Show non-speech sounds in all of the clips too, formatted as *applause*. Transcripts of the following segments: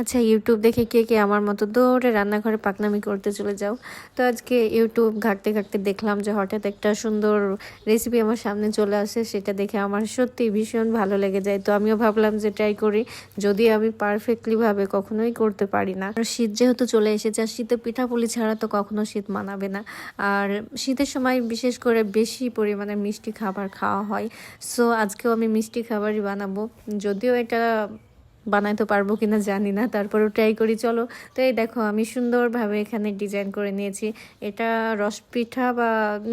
আচ্ছা ইউটিউব দেখে কে কে আমার মতো দৌড়ে রান্নাঘরে পাকনামি করতে চলে যাও। তো আজকে ইউটিউব ঘাঁটতে ঘাঁটতে দেখলাম যে হঠাৎ একটা সুন্দর রেসিপি আমার সামনে চলে আসে, সেটা দেখে আমার সত্যি ভীষণ ভালো লেগে যায়। তো আমিও ভাবলাম যে ট্রাই করি, যদি আমি পারফেক্টলিভাবে কখনোই করতে পারি না। আর শীত যেহেতু চলে এসেছে, আর শীতে পিঠাপুলি ছাড়া তো কখনো শীত মানাবে না। আর শীতের সময় বিশেষ করে বেশি পরিমাণে মিষ্টি খাবার খাওয়া হয়। সো আজকেও আমি মিষ্টি খাবারই বানাবো। যদিও এটা বানাইতে পারব কিনা জানি না, তারপরেও ট্রাই করি, চলো। তো এই দেখো, আমি সুন্দরভাবে এখানে ডিজাইন করে নিয়েছি। এটা রস পিঠা বা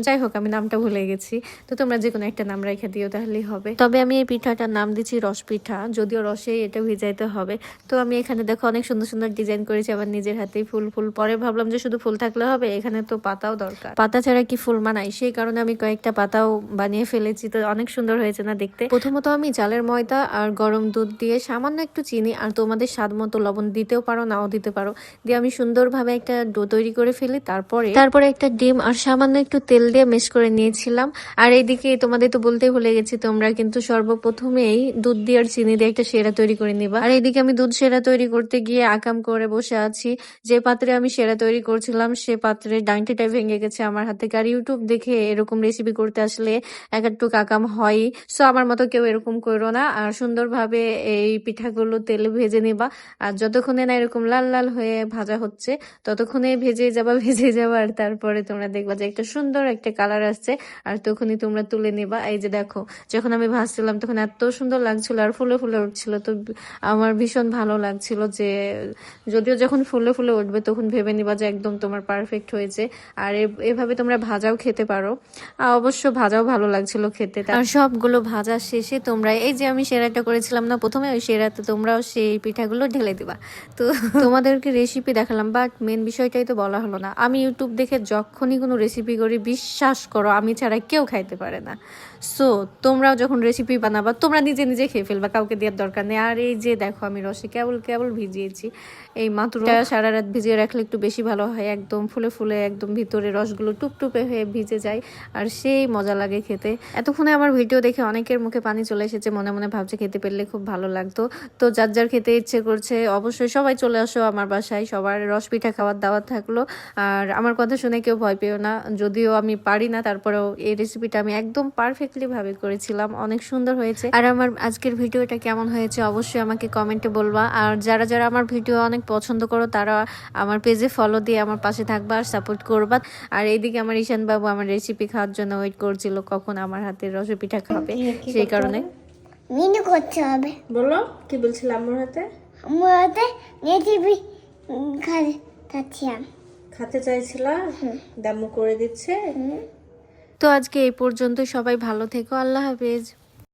যাই হোক, আমি নামটা ভুলে গেছি। তো তোমরা যে কোনো একটা নাম রেখে দিও, তাহলেই হবে। তবে আমি এই পিঠাটার নাম দিচ্ছি রস পিঠা যদিও রসে এটা ভিজাইতে হবে। তো আমি এখানে দেখো, অনেক সুন্দর সুন্দর ডিজাইন করেছি, আবার নিজের হাতেই ফুল ফুল। পরে ভাবলাম যে শুধু ফুল থাকলে হবে, এখানে তো পাতাও দরকার। পাতা ছাড়া কি ফুল মানাই সেই কারণে আমি কয়েকটা পাতাও বানিয়ে ফেলেছি, তো অনেক সুন্দর হয়েছে না দেখতে। প্রথমত আমি চালের ময়দা আর গরম দুধ দিয়ে সামান্য একটু চিনি আর তোমাদের স্বাদ মতো লবণ দিতেও পারো, নাও দিতে পারো। দিয়ে আমি সুন্দরভাবে একটা ডো তৈরি করে ফেলি, তারপরে তারপরে একটা ডিম আর সামান্য একটু তেল দিয়ে মেশ করে নিয়েছিলাম। আর এইদিকে তোমাদের তো বলতেই ভুলে গেছি, তোমরা কিন্তু সর্বপ্রথমেই দুধ দিয়ে আর চিনি দিয়ে একটা সেরা তৈরি করে নিবা। আর এইদিকে আমি দুধ সেরা তৈরি করতে গিয়ে আকাম করে বসে আছি। যে পাত্রে আমি সেরা তৈরি করছিলাম, সে পাত্রের ডাইনটিটাই ভেঙে গেছে আমার হাত। আর ইউটিউব দেখে এরকম রেসিপি করতে আসলে এক একটু কাকাম হয় সো আমার মতো কেউ এরকম করো না। আর সুন্দরভাবে এই পিঠাগুলো তেলে ভেজে নেবা। আর যতক্ষণে না এরকম লাল লাল হয়ে ভাজা হচ্ছে, ততক্ষণে ভেজে যাবা *laughs* ভেজে যাবা আর তারপরে তোমরা দেখবা যে একটা সুন্দর একটা কালার আসছে। আর তখনই তোমরা তুলে নেবা। এই যে দেখো, যখন আমি ভাজছিলাম তখন এত সুন্দর লাগছিল আর ফুলে ফুলে উঠছিল। তো আমার ভীষণ ভালো লাগছিল যে, যদিও যখন ফুলে ফুলে উঠবে তখন ভেবে নিবা যে একদম তোমার পারফেক্ট হয়েছে। আর এভাবে তোমরা ভাজাও খেতে পারো। অবশ্য ভাজাও ভালো লাগছিল খেতে। আর সবগুলো ভাজা শেষে তোমরা, এই যে আমি সেরাটা করেছিলাম না, প্রথমে ওই সেরাতে তোমরাও সেই পিঠাগুলো ঢেলে দিবা। তো *laughs* তোমাদেরকে রেসিপি দেখালাম বাট মেন বিষয়টাই তো বলা হলো না। আমি ইউটিউব দেখে যখনই কোনো রেসিপি করি বিশ্বাস করো আমি ছাড়া কেউ খাইতে পারে না। সো তোমরাও যখন রেসিপি বানাবা তোমরা নিজে নিজে খেয়ে ফেলবা কাউকে দেওয়ার দরকার নেই। আর এই যে দেখো আমি রসে কেবল কেবল ভিজিয়েছি। এই মাত্র সারা রাত ভিজিয়ে রাখলে একটু বেশি ভালো হয়। একদম ফুলে ফুলে একদম ভিতরে রসগুলো টুপটুপে হয়ে ভিজে যায় আর সেই মজা লাগে খেতে। এতক্ষণে আমার ভিডিও দেখে অনেকের মুখে পানি চলে এসেছে মনে মনে ভাবছে খেতে পেলে খুব ভালো লাগতো। তো যার যার খেতে ইচ্ছে করছে অবশ্যই সবাই চলে আসো আমার বাসায়। সবার রস পিঠা খাওয়ার দাওয়াত থাকল। আর আমার কথা শুনে কেউ ভয় পেও না। যদিও আমি পারি না তারপরেও এই রেসিপিটা আমি একদম পারফেক্টলি ভাবে করেছিলাম। অনেক সুন্দর হয়েছে। আর আমার আজকের ভিডিওটা কেমন হয়েছে অবশ্যই আমাকে কমেন্টে বলবা। আর যারা যারা আমার ভিডিও অনেক পছন্দ করো তারা আমার পেজে ফলো দিয়ে আমার পাশে থাকবা আর সাপোর্ট করবা। আর এইদিকে আমার ঈশান বাবু আমার রেসিপি খাওয়ার জন্য ওয়েট করছিল কখন আমার হাতের রসে পিঠা খাবে। সেই কারণে মিনু করতে হবে। বলো কি বলছিল আমার হাতে? আমার হাতে আমাদের রেসিপি খাতে চাচ্ছিলাম খাতে চাইছিলাম দামু করে দিচ্ছে। তো আজকে এই পর্যন্ত সবাই ভালো থেকো আল্লাহ হাফেজ।